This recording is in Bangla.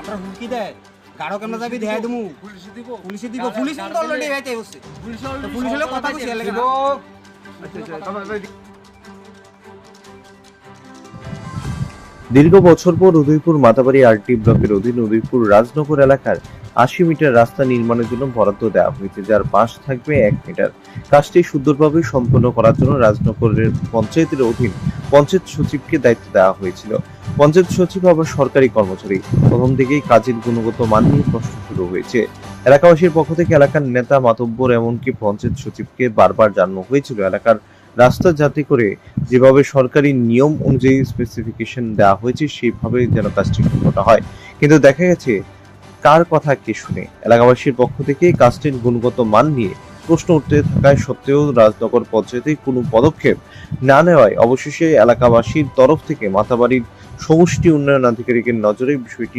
আমরা হুমকি দেয়। গাড়ো কেন যাবি দেখাই দেবো পুলিশে দিব। পুলিশে দিব পুলিশ কিন্তু অলরেডি হয়েছে বসে। তো পুলিশ হলে কথা কইছে লাগে দীর্ঘ বছর পর উদয়পুর মাতাবাড়ি আরটি ব্লকের অধীন উদয়পুর রাজনগর এলাকার আশি মিটার রাস্তা নির্মাণের জন্য বরাদ্দ দেওয়া হয়েছে, যার পাশ থাকবে এক মিটার। কাজটি সুন্দরভাবে সম্পন্ন করার জন্য রাজনগরের পঞ্চায়েতের অধীন পঞ্চায়েত সচিবকে দায়িত্ব দেওয়া হয়েছিল। পঞ্চায়েত সচিব আবার সরকারি কর্মচারী। প্রথম থেকেই কাজের গুণগত মান নিয়ে প্রশ্ন শুরু হয়েছে। এলাকাবাসীর পক্ষ থেকে এলাকার নেতা মাতব্বর, এমনকি পঞ্চায়েত সচিবকে বারবার জানানো হয়েছিল, এলাকার রাস্তা যাতে করে যেভাবে সরকারি নিয়ম অনুযায়ী স্পেসিফিকেশন দেওয়া হয়েছে, সেইভাবে যেন কাজটি সম্পন্ন হয়। কিন্তু দেখা গেছে কার কথা কে শুনে? এলাকাবাসীর পক্ষ থেকে কাজটির গুণগত মান নিয়ে প্রশ্ন উঠতে থাকায় সত্ত্বেও রাজনগর পঞ্চায়েতে কোনো পদক্ষেপ না নেওয়ায় অবশেষে এলাকাবাসীর তরফ থেকে মাতাবাড়ির সমষ্টি উন্নয়ন আধিকারিকের নজরে বিষয়টি